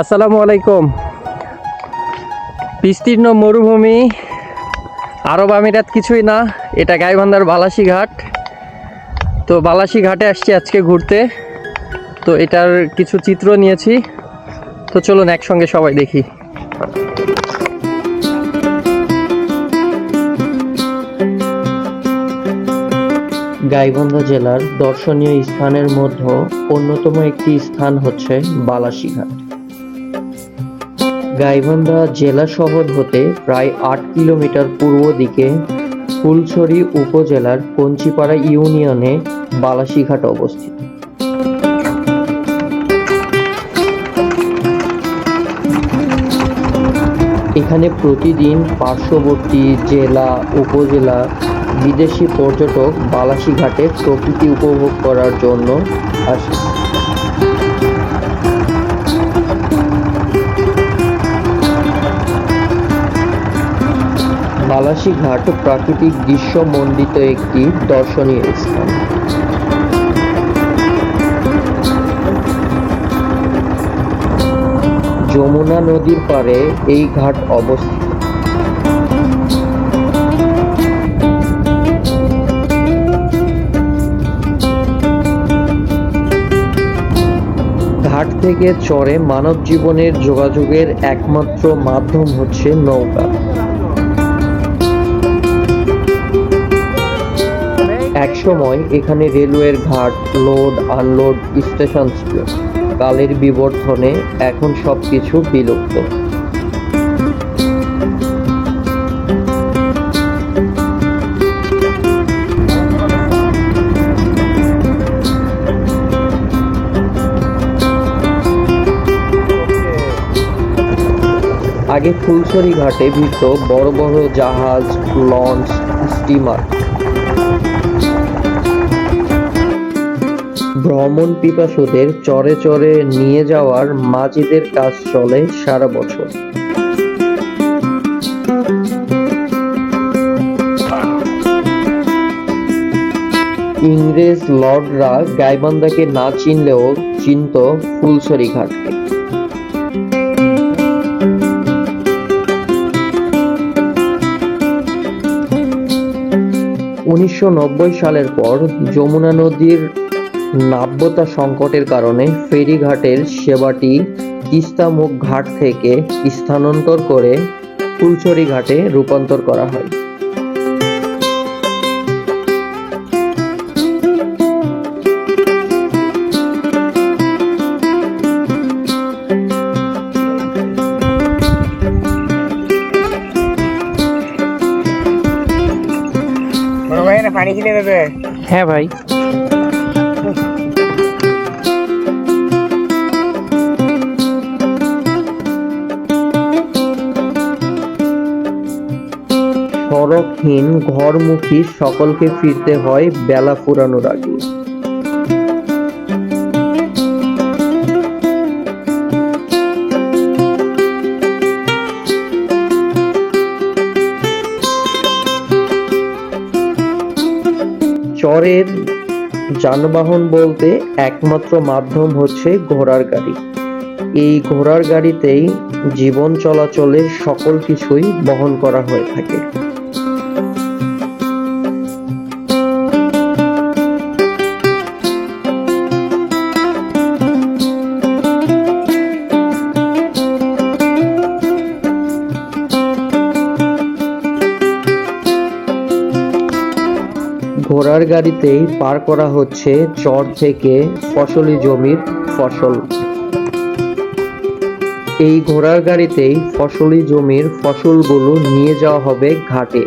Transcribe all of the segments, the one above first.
আসসালামু আলাইকুম। বিস্তীর্ণ মরুভূমি আরব আমিরাত কিছুই না, এটা গাইবান্ধার বালাসি ঘাট তো বালাসি ঘাটে আসছি আজকে ঘুরতে। তো এটার কিছু চিত্র নিয়েছি। তো চলুন একসঙ্গে সবাই দেখি। গাইবান্ধা জেলার দর্শনীয় স্থানের মধ্যে অন্যতম একটি স্থান হচ্ছে বালাসিঘাট। গাইবান্ধা জেলা শহর হতে প্রায় আট কিলোমিটার পূর্ব দিকে ফুলছড়ি উপজেলার কঞ্চিপাড়া ইউনিয়নে বালাসিঘাট অবস্থিত। এখানে প্রতিদিন পার্শ্ববর্তী জেলা, উপজেলা, বিদেশি পর্যটক বালাসিঘাটে প্রকৃতি উপভোগ করার জন্য আসে। বালাসিঘাট প্রাকৃতিক দৃশ্যমণ্ডিত একটি দর্শনীয় স্থান। যমুনা নদীর পাড়ে এই ঘাট অবস্থিত। ঘাট থেকে চরে মানব জীবনের যোগাযোগের একমাত্র মাধ্যম হচ্ছে নৌকা। একসময় এখানে রেলওয়ের ঘাট, লোড, আনলোড স্টেশন ছিল। কালের বিবর্তনে এখন সবকিছু বিলুপ্ত। আগে ফুলছড়ি ঘাটে ভিড়ত বড় বড় জাহাজ, লঞ্চ, স্টিমার। ভ্রমণ পিপাসুদের চরে চরে নিয়ে যাওয়ার মাঝিদের কাজ চলে সারা বছর। ইংরেজ লর্ডরা গাইবান্ধাকে না চিনলেও চিনত ফুলছড়ি ঘাটকে উনিশশো নব্বই সালের পর যমুনা নদীর নাব্যতা সংকটের কারণে ফেরিঘাটের সেবাটি তিস্তামুখ ঘাট থেকে স্থানান্তর করে ফুলছড়ি ঘাটে রূপান্তর করা হয়। হ্যাঁ ভাই। সড়কহীন ঘরমুখী সকলকে ফিরতে হয় বেলা ফুরানোর আগে। চরের যানবাহন বলতে একমাত্র মাধ্যম হচ্ছে ঘোড়ার গাড়ি। এই ঘোড়ার গাড়িতেই জীবন চলাচলের সকল কিছুই বহন করা হয়ে থাকে। ঘোড়ার গাড়িতেই পার করা হচ্ছে চর থেকে ফসলি জমির ফসল। এই ঘোড়ার গাড়িতেই ফসলি জমির ফসলগুলো নিয়ে যাওয়া হবে ঘাটে।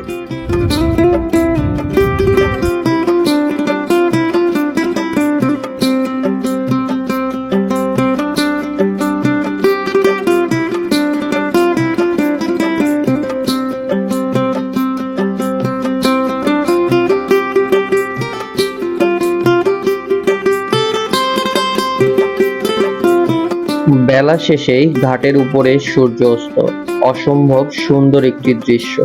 বেলা শেষেই ঘাটের উপরে সূর্য অস্ত অসম্ভব সুন্দর একটি দৃশ্য।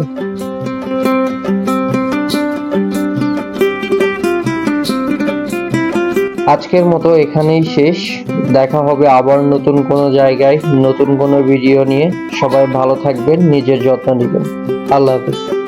আজকের মতো এখানেই শেষ। দেখা হবে আবার নতুন কোনো জায়গায়, নতুন কোনো ভিডিও নিয়ে। সবাই ভালো থাকবেন, নিজের যত্ন নেবেন। আল্লাহ হাফিজ।